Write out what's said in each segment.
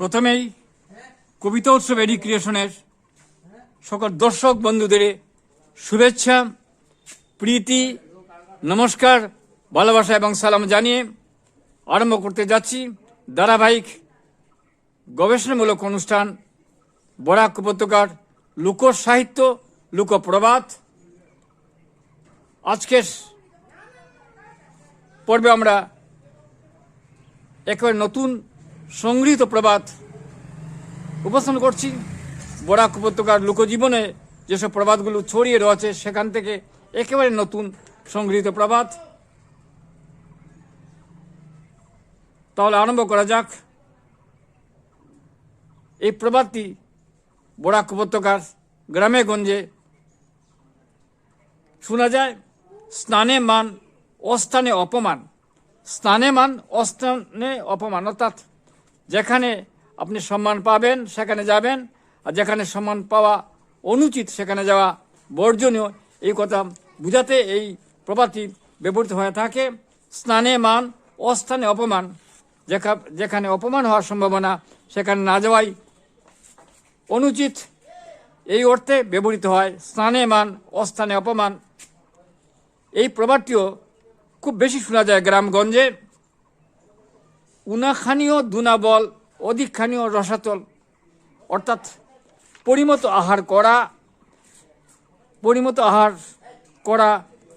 প্রথমেই কবিতা উৎসব এডি ক্রিয়েশনের সকল দর্শক বন্ধুদের শুভেচ্ছা, প্রীতি, নমস্কার, ভালোবাসা এবং সালাম জানিয়ে আরম্ভ করতে যাচ্ছি ধারাবাহিক গবেষণামূলক অনুষ্ঠান, বরাক উপত্যকার লোক সাহিত্য লোকপ্রবাদ। আজকের পর্বে আমরা একেবারে নতুন সংগৃহীত প্রবাদ উপস্থান করছি বরাক উপত্যকার লোকজীবনে যেসব প্রবাদগুলো ছড়িয়ে রয়েছে, সেখান থেকে একেবারে নতুন সংগৃহীত প্রবাদ। তাহলে আরম্ভ করা যাক। এই প্রবাদটি বরাক উপত্যকার গ্রামে গঞ্জে শোনা যায়, স্নানে মান অস্থানে অপমান। স্নানে মান অস্থানে অপমান, অর্থাৎ যেখানে আপনি সম্মান পাবেন, সেখানে যাবেন। আর যেখানে সম্মান পাওয়া অনুচিত, সেখানে যাওয়া বর্জনীয়। এই কথা বুঝাতে এই প্রবাদটি ব্যবহৃত হয়ে থাকে। স্নানে মান, অস্থানে অপমান। যেখা- যেখানে অপমান হওয়ার সম্ভাবনা, সেখানে না যাওয়াই অনুচিত। এই অর্থে ব্যবহৃত হয় স্নানে মান, অস্থানে অপমান। এই প্রবাদটিও খুব বেশি শোনা যায় গ্রামগঞ্জে। উনাখানীয় দুনাবল অধিকখানীয় রসাতল। অর্থাৎ পরিমত আহার করা, পরিমত আহার করা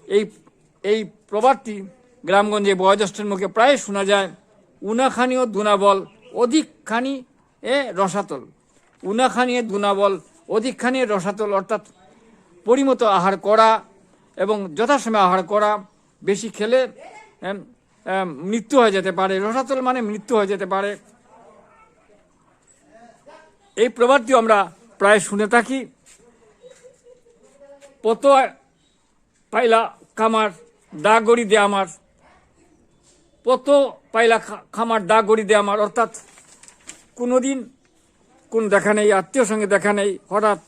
এই এই প্রবাদটি গ্রামগঞ্জে বয়োজ্যেষ্ঠের মুখে প্রায় শোনা যায়। উনাখানীয় দুনাবল, অধিকখানি এ রসাতল। উনাখানীয় দুনাবল, অধিকখানি রসাতল, অর্থাৎ পরিমত আহার করা এবং যথাসময়ে আহার করা, বেশি খেলে মৃত্যু হয়ে যেতে পারে। রসাতল মানে মৃত্যু হয়ে যেতে পারে। এই প্রবাদটি আমরা প্রায় শুনে থাকি। পত পাইলা কামার দা গড়ি দে আমার। পত পাইলা খামার দা গড়ি দে আমার। অর্থাৎ কোনোদিন কোন দেখা নেই, আত্মীয় সঙ্গে দেখা নেই। হঠাৎ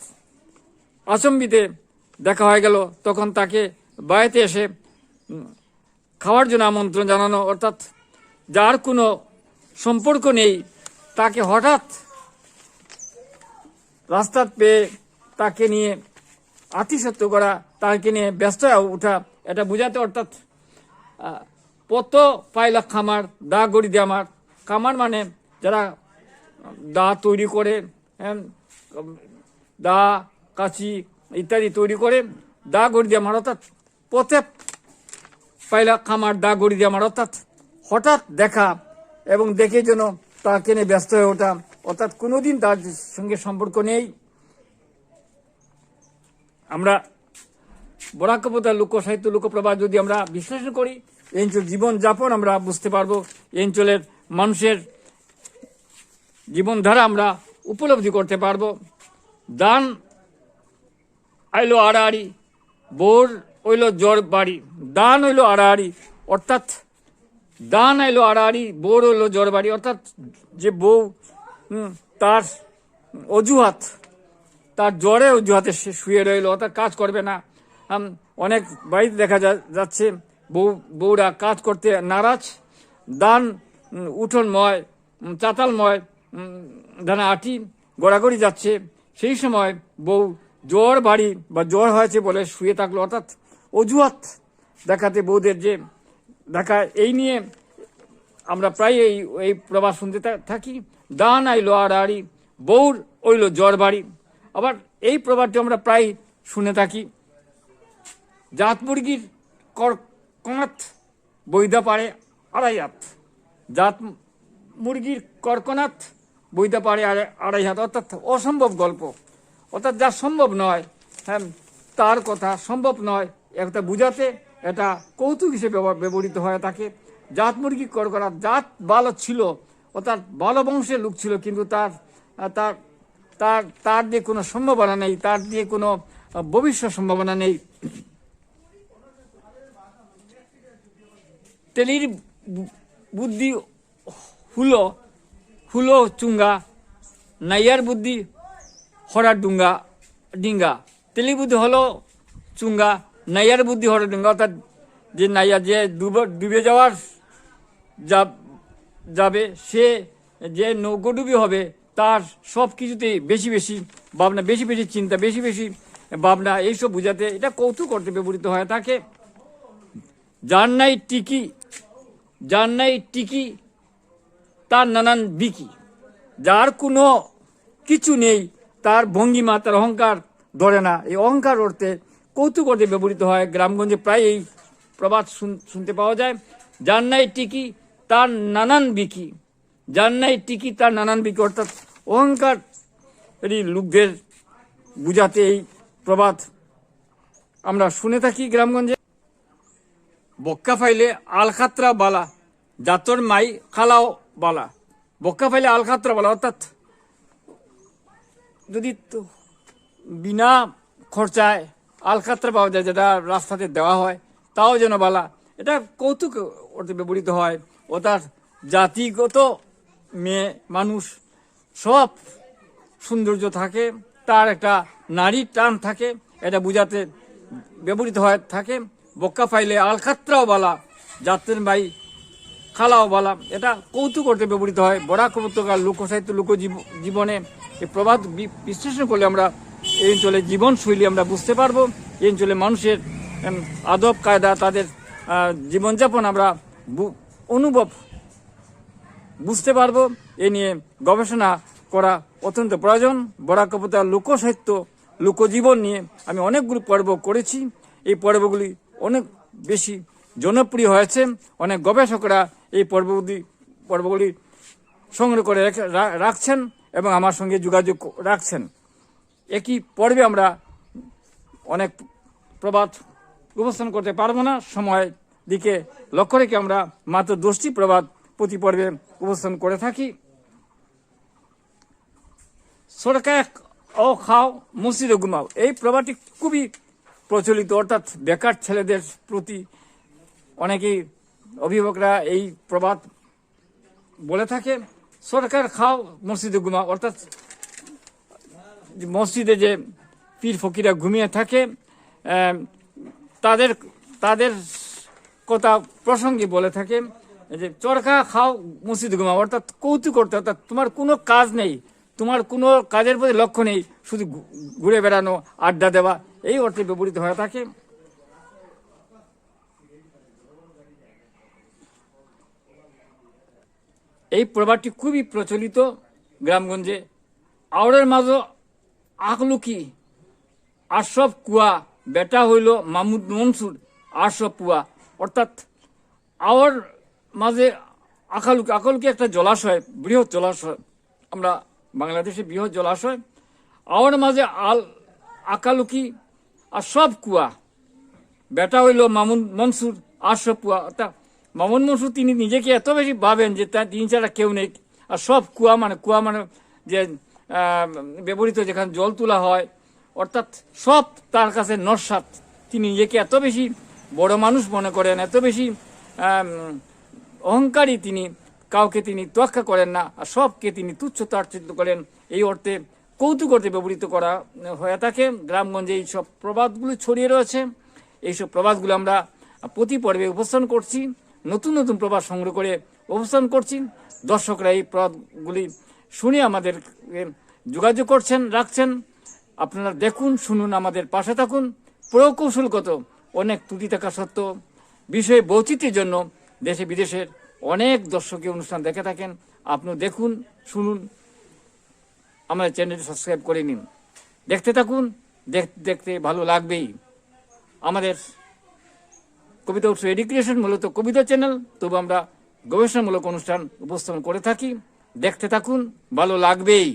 আচম্বিতে দেখা হয়ে গেল, তখন তাকে বাড়িতে এসে খাওয়ার জন্য আমন্ত্রণ জানানো অর্থাৎ যার কোনো সম্পর্ক নেই তাকে হঠাৎ রাস্তার পেয়ে তাকে নিয়ে আতিশত্ব করা তাকে নিয়ে ব্যস্ত ওঠা এটা বোঝাতে অর্থাৎ পত পাইলা খামার দা গড়ি দিয়ে আমার। খামার মানে যারা দা তৈরি করে হ্যাঁ, দা কাঁচি ইত্যাদি তৈরি করে দা গড়ি দিয়ে আমার অর্থাৎ পথে পাইলা খামার দা গড়ি দিয়ে আমার, অর্থাৎ হঠাৎ দেখা এবং দেখে যেন তাকে নিয়ে ব্যস্ত হয়ে ওঠা, অর্থাৎ কোনোদিন তার সঙ্গে সম্পর্ক নেই। আমরা বরাকপতার লোক, সাহিত্য লোকপ্রবাদ যদি আমরা বিশ্লেষণ করি, এই অঞ্চল জীবনযাপন আমরা বুঝতে পারব, এই অঞ্চলের মানুষের জীবনধারা আমরা উপলব্ধি করতে পারব। দান, আইলো আড়াআড়ি, বোর হইল জ্বর বাড়ি, দান হইল আড়াআড়ি, অর্থাৎ দান আইলো আড়াআড়ি বোর হইল জ্বর বাড়ি, অর্থাৎ যে বউ তার অজুহাত, তার জ্বরে অজুহাতে সে শুয়ে রইল, অর্থাৎ কাজ করবে না। অনেক বাড়িতে দেখা যাচ্ছে, বউ, বউরা কাজ করতে নারাজ, দান উঠোনময় চাতালময় ধানা আটি গড়াগড়ি যাচ্ছে। সেই সময় বউ জ্বর বাড়ি বা জ্বর হয়েছে বলে শুয়ে থাকল, অর্থাৎ অজুহাত দেখাতে বউদের যে দেখা, এই নিয়ে আমরা প্রায় এই এই প্রবাদ শুনতে থাকি। দান আইলো আর আড়ি, বউর ওইল জ্বর বাড়ি। আবার এই প্রবাদটি আমরা প্রায় শুনে থাকি। জাত মুরগির কর কনাত বৈধা পারে আড়াই হাত। জাত মুরগির করকনাথ বইতে পারে আড়াই হাত। অর্থাৎ অসম্ভব গল্প। অর্থাৎ যা সম্ভব নয় হ্যাঁ তার কথা সম্ভব নয়। একটা বুঝাতে এটা কৌতুক হিসেবে ব্যবহৃত হয় তাকে। জাত মুরগি করকনাথ জাত ভালো ছিল অর্থাৎ ভালো বংশের লোক ছিল, কিন্তু তার তার তার তার দিয়ে কোনো সম্ভাবনা নেই, তার দিয়ে কোনো ভবিষ্যৎ সম্ভাবনা নেই। তেলির বুদ্ধি হুলো হুলো চুঙ্গা, নাইয়ার বুদ্ধি হরার ডুঙ্গা, ডিঙ্গা। তেলি বুদ্ধি হলো চুঙ্গা নাইয়ার বুদ্ধি হলো ডুঙ্গা অর্থাৎ যে নাইয়া যে ডুবে ডুবে যাওয়ার যা, যাবে, সে যে নৌকোডুবি হবে, তার সব কিছুতেই বেশি বেশি ভাবনা, বেশি বেশি চিন্তা, বেশি বেশি ভাবনা, এইসব বুঝাতে এটা কৌতুক করতে ব্যবহৃত হয়। তাকে যার নাই টিকি, যার নাই টিকি, তার নানান বিকি। যার কোনো কিছু নেই, তার ভঙ্গিমা, তার অহংকার ধরে না। এই অহংকার অর্থে কৌতুক অর্থে ব্যবহৃত হয়। গ্রামগঞ্জে প্রায় এই প্রবাদ শুন- শুনতে পাওয়া যায়। যার নাই টিকি, তার নানান বিকি। যার নাই টিকি, তার নানান বিকি। অর্থাৎ অহংকার লোকদের বুঝাতে এই প্রবাদ আমরা শুনে থাকি গ্রামগঞ্জে। বক্কা ফাইলে আলখাত্রা বালা, জাতর মাই খালাও বালা। বক্কা ফাইলে আলখাত্রা বালা, অর্থাৎ যদি বিনা খরচায় আলখাত্রা পাওয়া যায় যেটা রাস্তাতে দেওয়া হয়, তাও যেন বালা। এটা কৌতুক অর্থে ব্যবহৃত হয়। ও তার জাতিগত মেয়ে, মানুষ, সব সৌন্দর্য থাকে, তার একটা নারীর টান থাকে, এটা বুঝাতে ব্যবহৃত হয়, থাকে। বক্কা ফাইলে আলখাত্রাও বালা যাত্রের বাই খালাও বালা। এটা কৌতুক করতে ব্যবহৃত হয়। বরাক উপত্যকার লোকসাহিত্য লোক জীবনে এই প্রবাদ বিশ্লেষণ করলে আমরা এই অঞ্চলের জীবনশৈলী আমরা বুঝতে পারব। এই অঞ্চলে মানুষের আদব, কায়দা, তাদের জীবনযাপন আমরা অনুভব বুঝতে পারব। এ নিয়ে গবেষণা করা অত্যন্ত প্রয়োজন। বরাক উপত্যকার লোকসাহিত্য, লোকজীবন নিয়ে আমি অনেকগুলি পর্ব করেছি। এই পর্বগুলি অনেক বেশি জনপ্রিয় হয়েছে। অনেক গবেষকরা এই পর্বগুলি পর্বগুলি সংগ্রহ করে রেখে- রাখছেন এবং আমার সঙ্গে যোগাযোগ রাখছেন। একই পর্বে আমরা অনেক প্রবাদ উপস্থান করতে পারব না। সময় দিকে লক্ষ্য রেখে আমরা মাত্র দশটি প্রবাদ প্রতি পর্বে উপস্থান করে থাকি। সরকার ও খাও মসজিদে ঘুমাও। এই প্রবাদটি খুবই প্রচলিত, অর্থাৎ বেকার ছেলেদের প্রতি অনেকেই অভিভাবকরা এই প্রবাদ বলে থাকে। সরকার খাও মসজিদে ঘুমাও, অর্থাৎ মসজিদে যে পীর ফকিরা ঘুমিয়ে থাকে তাদের তাদের কথা প্রসঙ্গে বলে থাকে যে, চরকা খাও, মসজিদে ঘুমাও। অর্থাৎ কৌতুক করতে, অর্থাৎ তোমার কোনো কাজ নেই, তোমার কোনো কাজের প্রতি লক্ষ্য নেই, শুধু ঘুরে বেড়ানো, আড্ডা দেওয়া, এই অর্থে ব্যবহৃত হয়ে থাকে। এই প্রবাদটি খুবই প্রচলিত গ্রামগঞ্জে। আওড়ের মাঝে আকলুকি আশরফ কুয়া, বেটা হইল মাহমুদ মনসুর, আশরফ কুয়া। অর্থাৎ আওয়ার মাঝে আকালুকি আকালুকি একটা জলাশয়, বৃহৎ জলাশয়। আমরা বাংলাদেশে বৃহৎ জলাশয়। আওয়ার মাঝে আল আকালুকি আর সব কুয়া, বেটা হইল মামুন মনসুর, আশরফ কুয়া। অর্থাৎ মামুন মনসুর, তিনি নিজেকে এত বেশি ভাবেন যে তার তিন ছাড়া কেউ নেই। আর সব কুয়া মানে কুয়া মানে যে ব্যবহৃত যেখানে জল তোলা হয়, অর্থাৎ সব তার কাছে নস্বাত। তিনি নিজেকে এত বেশি বড় মানুষ মনে করেন, এত বেশি অহংকারী তিনি, কাউকে তিনি তোয়াক্কা করেন না, আর সবকে তিনি তুচ্ছ তাচ্ছিল্য করেন। এই অর্থে কৌতুক অর্থে ব্যবহৃত করা হয়ে থাকে। গ্রামগঞ্জে এই সব প্রবাদগুলি ছড়িয়ে রয়েছে। এইসব প্রবাদগুলো আমরা প্রতি পর্বে উপস্থান করছি। নতুন নতুন প্রবাদ সংগ্রহ করে উপস্থান করছি। দর্শকরা এই প্রবাদগুলি শুনে আমাদের যোগাযোগ করছেন, রাখছেন। আপনারা দেখুন, শুনুন, আমাদের পাশে থাকুন। প্রকৌশলগত অনেক ত্রুটি থাকা সত্ত্বেও বিষয়ে বৈচিত্র্যের জন্য দেশে বিদেশের অনেক দর্শকই অনুষ্ঠান দেখে থাকেন। আপনিও দেখুন, শুনুন। আমাদের চ্যানেলটি সাবস্ক্রাইব করে নিন। দেখতে থাকুন, দেখ- দেখতে ভালো লাগবেই। আমাদের কবিতা উৎসব এডুকেশন মূলত কবিতা চ্যানেল, তবু আমরা গবেষণামূলক অনুষ্ঠান উপস্থাপন করে থাকি। দেখতে থাকুন ভালো লাগবেই।